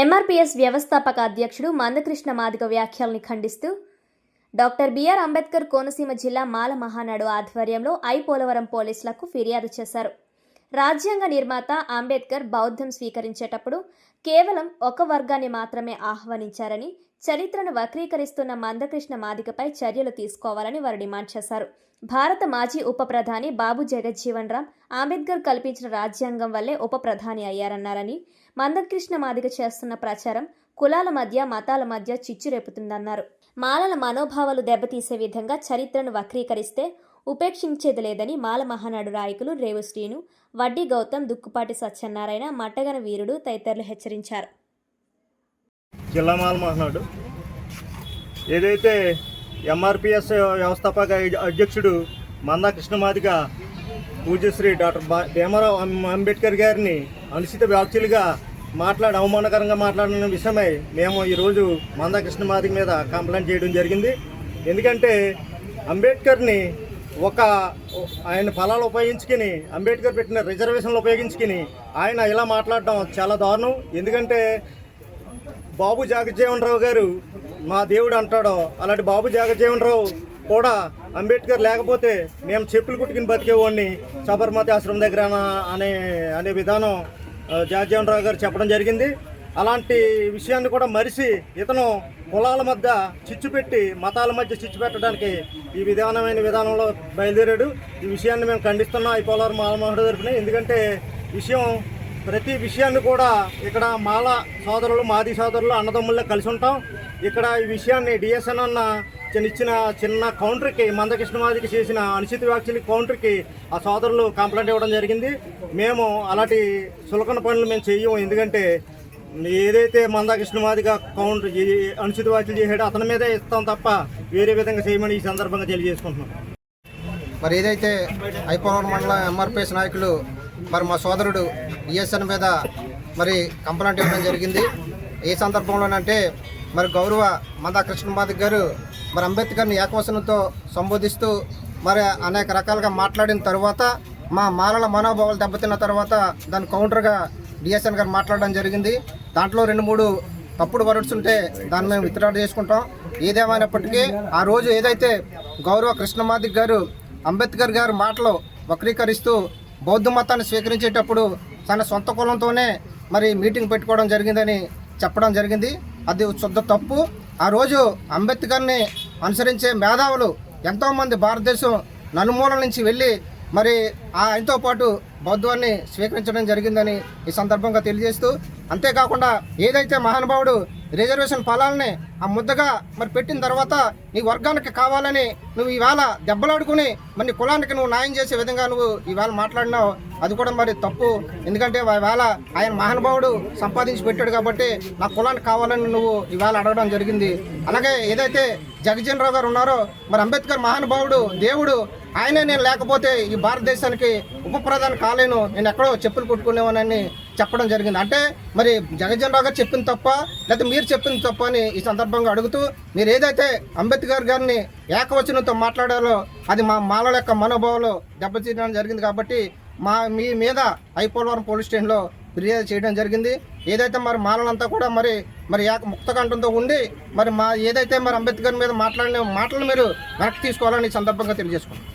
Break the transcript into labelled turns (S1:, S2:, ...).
S1: MRPS వ్యవస్థాపక అధ్యక్షుడు మందకృష్ణ మాదిగ వ్యాఖ్యల్ని ఖండిస్తూ డాక్టర్ బిఆర్ అంబేద్కర్ కోనసీమ జిల్లా మాల మహానాడు ఆధ్వర్యంలో ఐ పోలవరం పోలీసులకు ఫిర్యాదు చేశారు. రాజ్యాంగ నిర్మాత అంబేద్కర్ బౌద్ధం స్వీకరించేటప్పుడు కేవలం ఒక వర్గాన్ని మాత్రమే ఆహ్వానించారని చరిత్రను వక్రీకరిస్తున్న మందకృష్ణ మాదికపై చర్యలు తీసుకోవాలని వారు డిమాండ్ చేశారు. భారత మాజీ ఉప ప్రధాని బాబు జగజ్జీవన్ రామ్ అంబేద్కర్ కల్పించిన రాజ్యాంగం వల్లే ఉప ప్రధాని అయ్యారన్నారని మందకృష్ణ మాదిక చేస్తున్న ప్రచారం కులాల మధ్య మతాల మధ్య చిచ్చు రేపుతుందన్నారు మాలల మనోభావాలు దెబ్బతీసే విధంగా చరిత్రను వక్రీకరిస్తే ఉపేక్షించేది లేదని మాల మహానాడు నాయకులు రేవశ్రీను వడ్డీ గౌతమ్ దుక్కుపాటి సత్యనారాయణ మట్టగన వీరుడు తదితరులు హెచ్చరించారు.
S2: జిల్లా మాల మహానాడు. ఏదైతే ఎంఆర్పిఎస్ వ్యవస్థాపక అధ్యక్షుడు మందా కృష్ణమాదిక పూజ్యశ్రీ డాక్టర్ బా- భీమరావు అంబేద్కర్ గారిని అనుచిత వ్యాఖ్యలుగా మాట్లాడి అవమానకరంగా మాట్లాడిన విషయమై మేము ఈరోజు మందా కృష్ణమాదిక మీద కంప్లైంట్ చేయడం జరిగింది. ఎందుకంటే అంబేద్కర్ని ఒక ఆయన ఫలాలు ఉపయోగించుకుని అంబేద్కర్ పెట్టిన రిజర్వేషన్లు ఉపయోగించుకుని ఆయన ఇలా మాట్లాడడం చాలా దారుణం. ఎందుకంటే బాబు జగజ్జీవన్ రావు గారు మా దేవుడు అంటాడో అలాంటి బాబు జగజ్జీవన్ రావు కూడా అంబేద్కర్ లేకపోతే మేము చెప్పులు కుట్టుకుని బతికేవాడిని సబర్మతి ఆశ్రమం దగ్గర అనే అనే విధానం ఆ, రావు గారు చెప్పడం జరిగింది. అలాంటి విషయాన్ని కూడా మరిచి ఇతను కులాల మధ్య చిచ్చు పెట్టి మతాల మధ్య చిచ్చు పెట్టడానికి ఈ విధానమైన విధానంలో బయలుదేరాడు. ఈ విషయాన్ని మేము ఖండిస్తున్నాం ఈ పోలవరం మాలమోహన్ తరఫున ఎందుకంటే విషయం ప్రతి విషయాన్ని కూడా ఇక్కడ మాల సోదరులు మాది సోదరులు అన్నదమ్ముల్లో కలిసి ఉంటాం. ఇక్కడ ఈ విషయాన్ని డిఎస్ఎన్ అన్న చిన్న ఇచ్చిన చిన్న కౌంటర్కి మందకృష్ణ మాదికి చేసిన అనుచిత వ్యాఖ్యల కౌంటర్కి ఆ సోదరులు కంప్లైంట్ ఇవ్వడం జరిగింది. మేము అలాంటి సులకన పనులు మేము చెయ్యము ఎందుకంటే ఏదైతే మందాకృష్ణ మాదిగా కౌంటర్ అనుచిత వ్యాఖ్యలు చేశాడో అతని మీదే ఇస్తాం తప్ప వేరే విధంగా చేయమని ఈ సందర్భంగా తెలియజేసుకుంటున్నాం.
S3: మరి ఏదైతే ఐపోవరం మండలం ఎంఆర్పిఎస్ నాయకులు మరి మా సోదరుడు ఈఎస్ఎన్ మీద మరి కంప్లైంట్ ఇవ్వడం జరిగింది. ఏ సందర్భంలోనంటే మరి గౌరవ మందా కృష్ణమాదిక్ గారు మరి అంబేద్కర్ని ఏకవచనంతో సంబోధిస్తూ మరి అనేక రకాలుగా మాట్లాడిన తర్వాత మా మాలల మనోభావాలు దెబ్బతిన్న తర్వాత దాని కౌంటర్గా డిఎస్ఎన్ గారు మాట్లాడడం జరిగింది. దాంట్లో రెండు మూడు తప్పుడు వర్డ్స్ ఉంటే దాన్ని మేము విత్డ్రా చేసుకుంటాం. ఏదేమైనప్పటికీ ఆ రోజు ఏదైతే గౌరవ కృష్ణమాదిక్ గారు అంబేద్కర్ గారు మాటలు వక్రీకరిస్తూ బౌద్ధ మతాన్ని స్వీకరించేటప్పుడు తన సొంత కులంతోనే మరి మీటింగ్ పెట్టుకోవడం జరిగిందని చెప్పడం జరిగింది. అది శుద్ధ తప్పు. ఆ రోజు అంబేద్కర్ని అనుసరించే మేధావులు ఎంతోమంది భారతదేశం నలుమూల నుంచి వెళ్ళి మరి ఆయనతో పాటు బౌద్ధాన్ని స్వీకరించడం జరిగిందని ఈ సందర్భంగా తెలియజేస్తూ అంతేకాకుండా ఏదైతే మహానుభావుడు రిజర్వేషన్ ఫలాలని ఆ ముద్దగా మరి పెట్టిన తర్వాత నీ వర్గానికి కావాలని నువ్వు ఈవేళ దెబ్బలాడుకుని మరి నీ కులానికి నువ్వు న్యాయం చేసే విధంగా నువ్వు ఈవేళ మాట్లాడినావు అది కూడా మరి తప్పు. ఎందుకంటే ఈవేళ ఆయన మహానుభావుడు సంపాదించి పెట్టాడు కాబట్టి నా కులానికి కావాలని నువ్వు ఈవేళ అడగడం జరిగింది. అలాగే ఏదైతే జగజీవన్ రావు గారు ఉన్నారో మరి అంబేద్కర్ మహానుభావుడు దేవుడు ఆయన నేను లేకపోతే ఈ భారతదేశానికి ఉప ప్రధాని కాలేను. నేను ఎక్కడో చెప్పులు కొట్టుకునేవానని చెప్పడం జరిగింది. అంటే మరి జగజ్జన్ రావు గారు చెప్పింది తప్ప లేకపోతే మీరు చెప్పింది తప్ప అని ఈ సందర్భంగా అడుగుతూ మీరు ఏదైతే అంబేద్కర్ గారిని ఏకవచనంతో మాట్లాడారో అది మా మాలల యొక్క మనోభావాలు దెబ్బతీయడం జరిగింది కాబట్టి మా మీ మీద ఐపోలవరం పోలీస్ స్టేషన్లో ఫిర్యాదు చేయడం జరిగింది. ఏదైతే మరి మాలలంతా కూడా మరి మరి ఏక ముక్తకంఠంతో ఉండి మరి మా ఏదైతే మరి అంబేద్కర్ మీద మాట్లాడిన మాటలు మీరు వెనక్కి తీసుకోవాలని ఈ సందర్భంగా తెలియజేసుకున్నాం